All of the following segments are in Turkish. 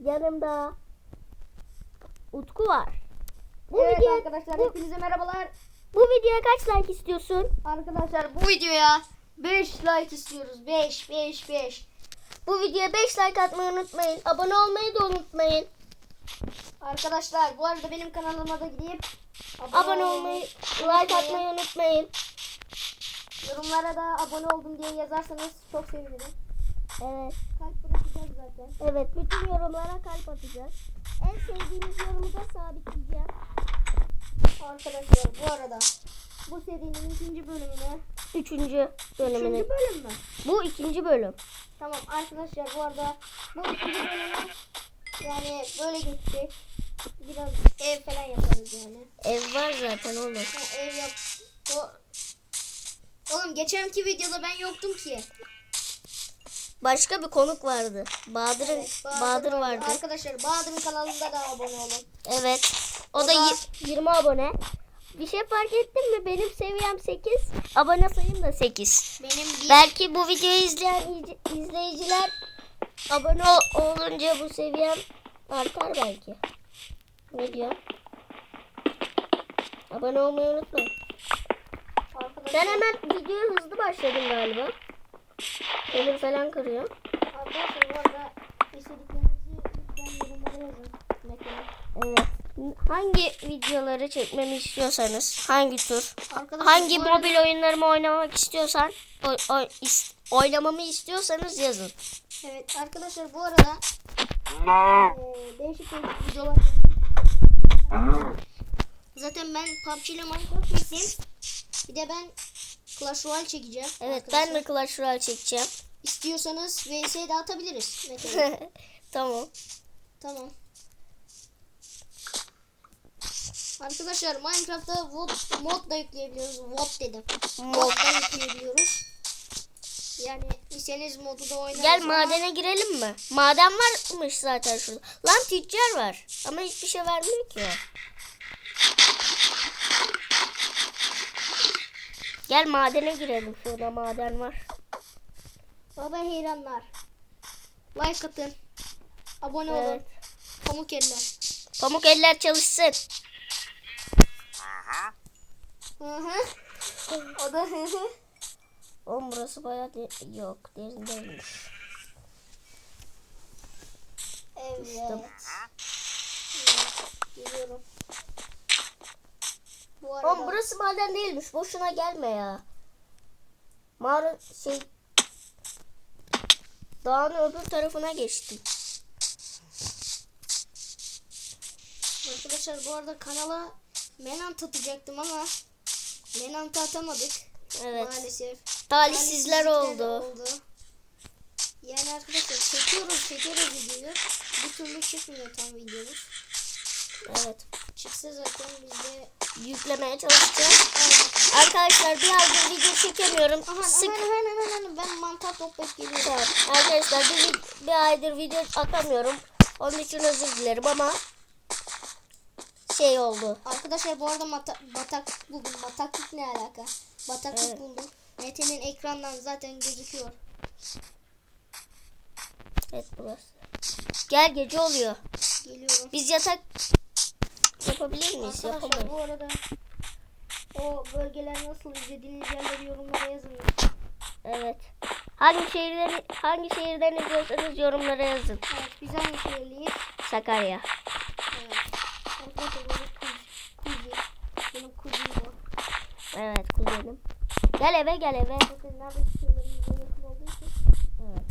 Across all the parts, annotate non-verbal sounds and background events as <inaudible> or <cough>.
yanımda Utku var. Bu evet video arkadaşlar bu, hepinize merhabalar. bu videoya kaç like istiyorsun? Arkadaşlar bu videoya 5 like istiyoruz. 5 5 5. Bu videoya 5 like atmayı unutmayın. Abone olmayı da unutmayın. Arkadaşlar bu arada benim kanalıma da gidip Abone olmayı, like atmayı unutmayın. Yorumlara da abone oldum diye yazarsanız çok sevinirim. Evet. Kalp bırakacağız zaten. Evet, bütün yorumlara kalp atacağız. En sevdiğiniz yorumu da sabitleyeceğim. Arkadaşlar bu arada bu serinin ikinci bölümüne Üçüncü bölümünü. Üçüncü bölüm mü? Bu ikinci bölüm. Tamam arkadaşlar bu arada bu ikinci bölümü yani böyle geçecek. Biraz ev falan yaparız yani. Ev var zaten oğlum. Ha, ev yap. O... Oğlum geçenki videoda ben yoktum ki. Başka bir konuk vardı. Bahadır'ın Evet, Bahadır vardı. Arkadaşlar Bahadır'ın kanalında da abone olun. Evet. O, O da, da- yi- 20 abone. Bir şey fark ettin mi? Benim seviyem 8. Abone sayım da 8. Benim bir... Belki bu videoyu izleyen izleyiciler abone ol- olunca bu seviyem artar belki. Ne diyor? Abone olmayı unutmayın. Arkadaşlar, Sen hemen videoya hızlı başladın galiba. Demir falan kırıyor. arkadaşlar bu arada istediklerinizi lütfen yorumlara yazın. Evet. Hangi videoları çekmemi istiyorsanız, hangi tür, Arkadaşlar, hangi arada- mobil oyunlarımı oynamak istiyorsan, oy, oy- is- oynamamı istiyorsanız yazın. Evet arkadaşlar bu arada eee, değişik değişik videolar Zaten ben PUBG ile Minecraft çektim. Bir de ben Clash Royale çekeceğim. Evet, arkadaşlar. ben de Clash Royale çekeceğim. İstiyorsanız VS de atabiliriz. <laughs> Tamam. tamam. Arkadaşlar Minecraft'ta mod, mod da yükleyebiliyoruz. Mod dedim. Mod. Da yükleyebiliyoruz. Yani istediğiniz modu da oynarız. Gel ama- madene girelim mi? Maden varmış zaten şurada. Lan tüccar var. Ama hiçbir şey vermiyor ki Gel madene girelim. Şurada maden var. Baba heyranlar. Like atın. Abone olun. Evet. Pamuk eller. Pamuk eller çalışsın. Hı hı. O da hı hı. Oğlum burası bayağı de- yok derin değilmiş. Evet. Düştüm. Geliyorum. Bu arada Oğlum burası maden değilmiş. Boşuna gelme ya. Mağara şey dağın öbür tarafına geçtim. arkadaşlar bu arada kanala Menant atacaktım ama Menant atamadık. Evet. Maalesef. Talihsizler Talihsizlikler oldu. Yani arkadaşlar çekiyoruz çekiyoruz videoyu. Bir türlü çıkmıyor tam videomuz. Evet. Çıksa zaten biz de Yüklemeye çalışacağız. Arkadaşlar bir aydır video çekemiyorum. Aman Sık. aman aman aman ben mantar toplayıp geliyorum. Tamam. Arkadaşlar bir, bir aydır video atamıyorum. Onun için özür dilerim ama şey oldu. Arkadaşlar bu arada mata, batak buldum. Bataklık ne alaka? Bataklık Evet. buldum. Mete'nin ekrandan zaten gözüküyor. Evet burası. Gel gece oluyor. Geliyorum. Biz yatak yapabilir miyiz? Arkadaşlar Yapamayız. bu arada o bölgeler nasıl izlediğiniz yerleri yorumlara yazın. Evet. Hangi şehirden hangi şehirden izliyorsanız yorumlara yazın. Evet biz hangi şehirliyiz? Sakarya. Evet. Arkadaşlar. Benim kuzenim. Gel eve gel eve. Bakın şehirlerimize yakın olduğu için. Evet.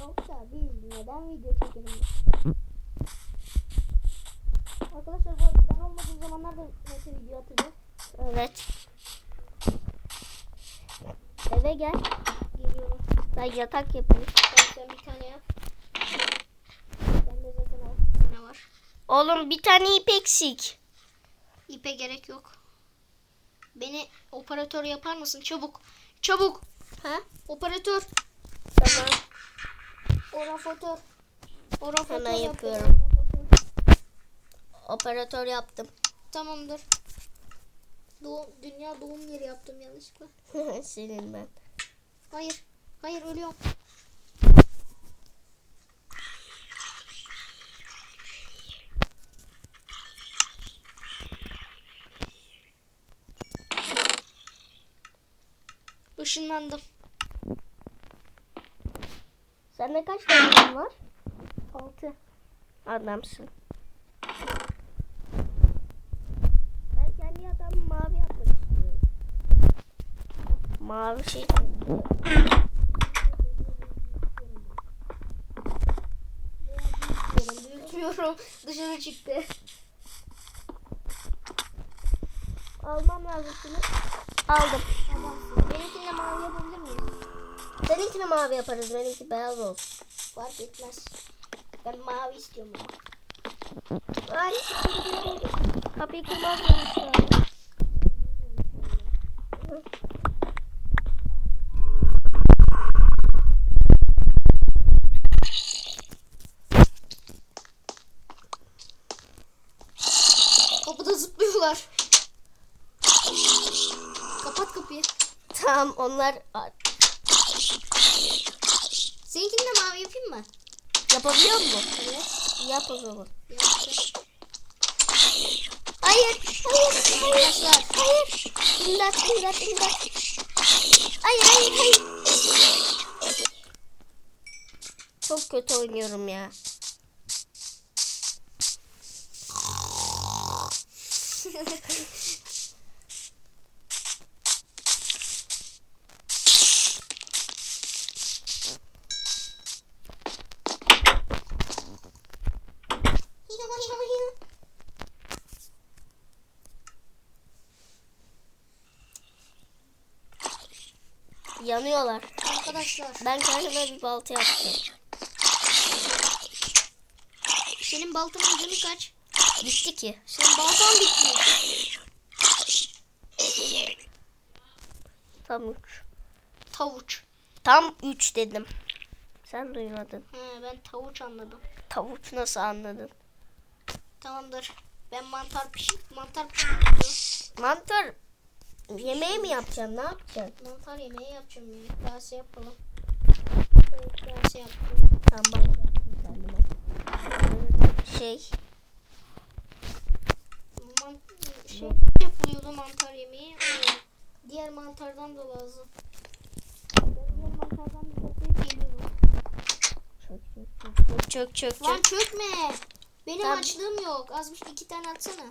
Yoksa biz neden video çekelim? Arkadaşlar bu ben olmadığım zamanlarda Mete video atacak. Evet. Eve gel. Geliyorum. Ben yatak yapayım. Ben sen bir tane yap. Ben de zaten al. Ne var? Oğlum bir tane ip eksik. İpe gerek yok. Beni operatör yapar mısın? Çabuk. Çabuk. Ha? Operatör. Tamam. Oraf otur. Oraf Hemen yapıyorum. Operatör yaptım. Tamamdır. Doğum, dünya doğum yeri yaptım yanlışlıkla. <laughs> Senin ben. Hayır. Hayır ölüyorum. Işınlandım. Sende kaç tane var? 6. Adamsın. Ben kendi yatağımı mavi yapmak istiyorum. Mavi şey. Büyütüyorum. Dışarı çıktı. Almam lazım şunu. Aldım. Benimkini de mavi yapabilir miyim? Seninkini mavi yaparız. Benimki beyaz olsun. Fark etmez. Ben mavi istiyorum ama. Ay. Kapıyı kırmaz? Kapıda zıplıyorlar. Kapat kapıyı. Tamam onlar Seninkini de mavi yapayım mı? yapabiliyor mu? Evet. Yap o zaman. Yapacağım. Hayır. Hayır. Hayır. Hayır. İmdat. imdat, imdat. Hayır. Hayır. Hayır. Çok kötü oynuyorum ya. <laughs> Yanıyorlar. Arkadaşlar. Ben kendime bir balta yaptım. Senin baltanın canı kaç? Bitti ki. Senin baltan bitmiş. Tam 3. Tavuç. Tam 3 dedim. Sen duymadın. He, ben tavuç anladım. Tavuç nasıl anladın? Tamamdır. Ben mantar pişir, mantar pişiriyorum. Mantar yemeği mi yapacaksın? Ne yapacaksın? Mantar yemeği yapacağım ya. Kase yapalım. Kase yaptım. Tamam. Şey Man şey yapılıyordu mantar yemeği. Diğer mantardan da lazım. Diğer mantardan toplayıp geliyorum. çök çök çök çök. Lan çökme. Benim Tamam. açlığım yok. Az bir şey- iki tane atsana.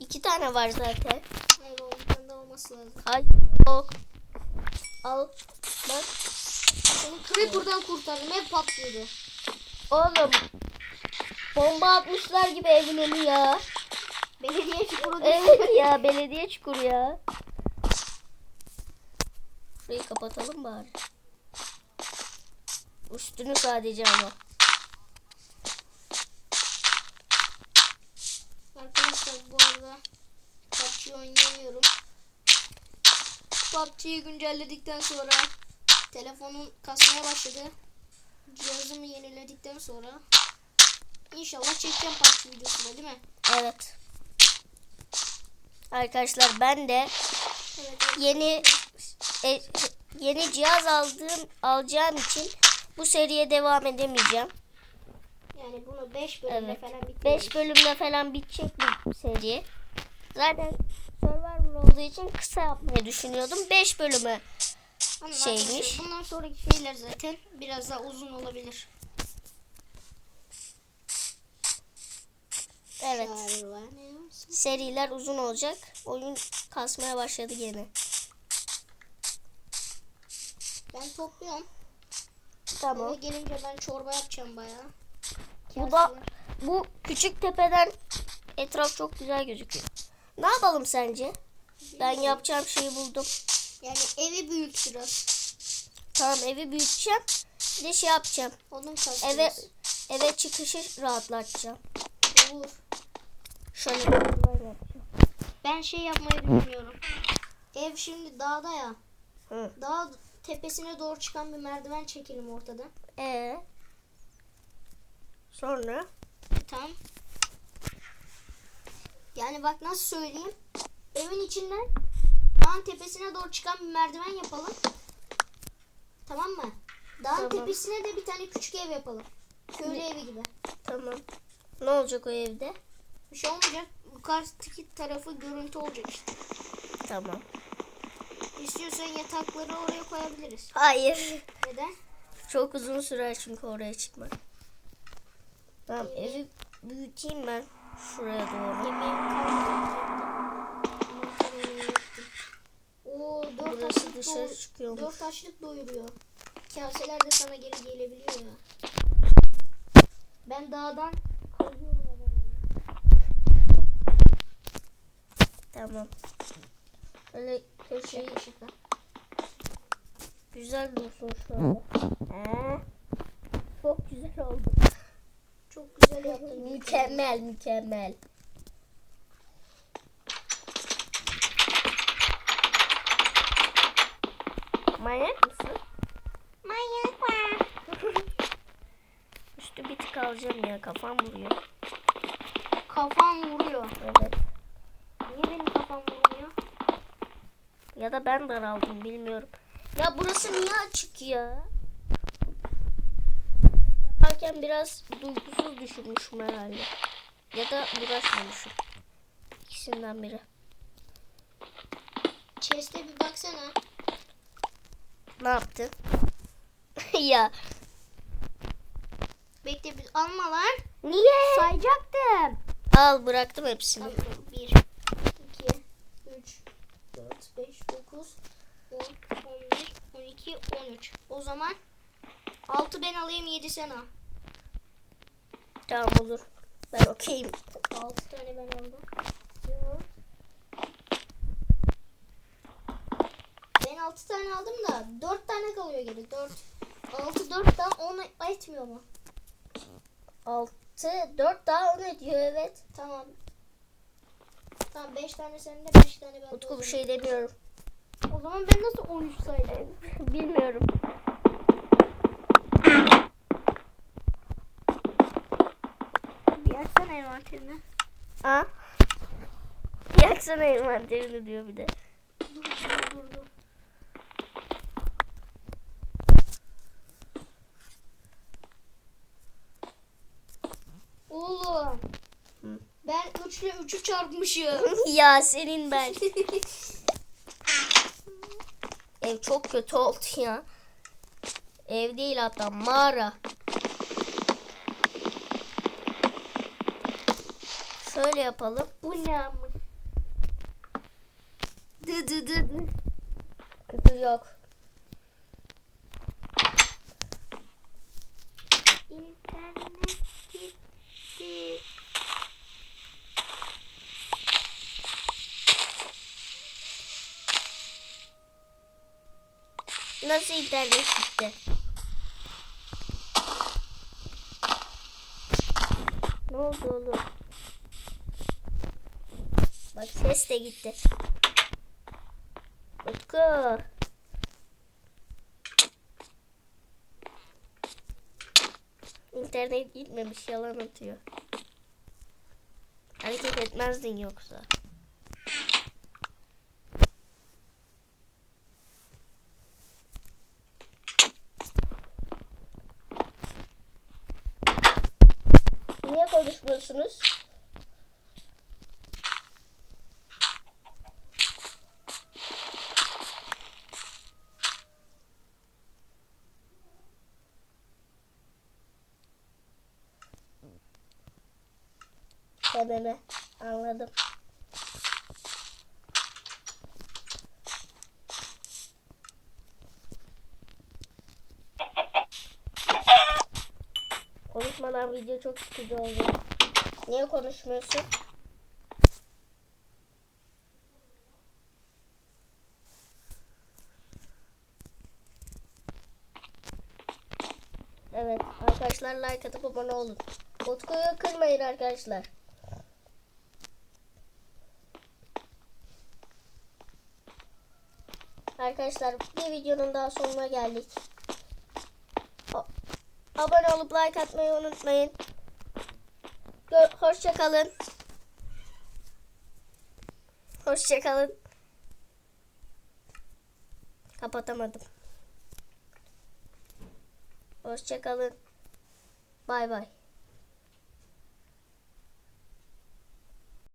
İki tane var zaten. Hayır o bir tane daha olması lazım. Hayır yok. Al. Bak. Seni Creeper'dan kurtardım. Hep patlıyordu. Oğlum. Bomba atmışlar gibi evin önü ya. Belediye çukuru Evet ya belediye çukuru ya. Şurayı kapatalım bari. Üstünü sadece ama. Arkadaşlar bu arada PUBG oynayamıyorum. PUBG'yi güncelledikten sonra telefonun kasmaya başladı. Cihazımı yeniledikten sonra inşallah çekeceğim PUBG videosunu değil mi? Evet. Arkadaşlar ben de Evet. evet. yeni e, yeni cihaz aldığım alacağım için bu seriye devam edemeyeceğim. Yani bunu 5 bölümde Evet. falan bitiriyoruz. 5 bölümde falan bitecek bu seri. Zaten olduğu için kısa yapmayı düşünüyordum. 5 bölümü Ama şeymiş. Bundan sonraki şeyler zaten biraz daha uzun olabilir. evet seriler uzun olacak. Oyun kasmaya başladı gene. Ben topluyorum. Eve Tamam. gelince ben çorba yapacağım bayağı. Bu da bu küçük tepeden etraf çok güzel gözüküyor. Ne yapalım sence? Ben yapacağım şeyi buldum. Yani evi büyük biraz. Tamam evi büyüteceğim. Bir de şey yapacağım. Onun kastımız. Eve eve çıkışı rahatlatacağım. Olur. Şöyle yapacağım. Ben şey yapmayı düşünüyorum. Ev şimdi dağda ya. Hı. Dağ tepesine doğru çıkan bir merdiven çekelim ortada. Ee. Sonra Tamam. Yani bak nasıl söyleyeyim. Evin içinden dağın tepesine doğru çıkan bir merdiven yapalım. Tamam mı? Dağın Tamam. tepesine de bir tane küçük ev yapalım. Köylü evi gibi. tamam. Ne olacak o evde? Bir şey olmayacak. Yukarıdaki tarafı görüntü olacak işte. Tamam. İstiyorsan yatakları oraya koyabiliriz. Hayır. Neden? Çok uzun sürer çünkü oraya çıkmak. Tamam evi büyüteyim ben şuraya doğru. Yemeğim kalmadı. Makaronayı yaptım. Oo dört Burası taşlık çıkıyormuş. Dört taşlık doyuruyor. Kaseler de sana geri gelebiliyor ya. Ben dağdan kazıyorum. Tamam. Böyle köşe Şey ışıkla. güzel dursun şu anda. Ee, çok güzel oldu. Çok güzel yaptın. Mükemmel mükemmel. Manyak mısın? Manyak var. Üstü bir tık alacağım ya kafam vuruyor. Kafam vuruyor. Evet. Niye benim kafam vurmuyor? Ya da ben daraldım bilmiyorum. Ya burası niye açık ya? Yaparken biraz duygusuz düşünmüşüm herhalde. Ya da uğraşmamışım. İkisinden biri. Chest'e bir baksana. Ne yaptın? <laughs> ya. Bekle bir alma lan. Niye? Sayacaktım. Al bıraktım hepsini. Tamam. 1, 2, 3, 4, 5, 9, 10, 11, 12, 13. O zaman 6 ben alayım 7 sen al. Tamam olur. Ben okeyim. 6 tane ben aldım. Ben 6 tane aldım da 4 tane kalıyor geri. 4. 6 4'ten 10 etmiyor mu? 6, 4 daha 10 ediyor evet. Tamam. Tamam 5 tane sende 5 tane bende. Utku bir şey demiyorum. O zaman ben nasıl 13 saydım? <laughs> Bilmiyorum. Bir açsana envanterini. Ha? Yaksana envanterini diyor bir de. Dur dur dur dur. Oğlum. Hı. Ben 3 ile 3'ü çarpmışım. <laughs> ya senin ben. <laughs> Ev çok kötü oldu ya. Ev değil hatta mağara. Şöyle yapalım. Bu ne ama? Dı dı dı dı. Kötü yok. İnternet gitti. Nasıl internet gitti? Ne oldu oğlum? Bak ses de gitti. Utku. İnternet gitmemiş yalan atıyor. Hareket etmezdin yoksa. Niye konuşmuyorsunuz? Sebebe anladım. Konuşmadan video çok sıkıcı oldu. Niye konuşmuyorsun? Evet arkadaşlar like atıp abone olun. Utku'yu kırmayın arkadaşlar. Arkadaşlar bir videonun daha sonuna geldik. Abone olup like atmayı unutmayın. Gö- Hoşça kalın. Hoşça kalın. Kapatamadım. Hoşça kalın. Bay bay.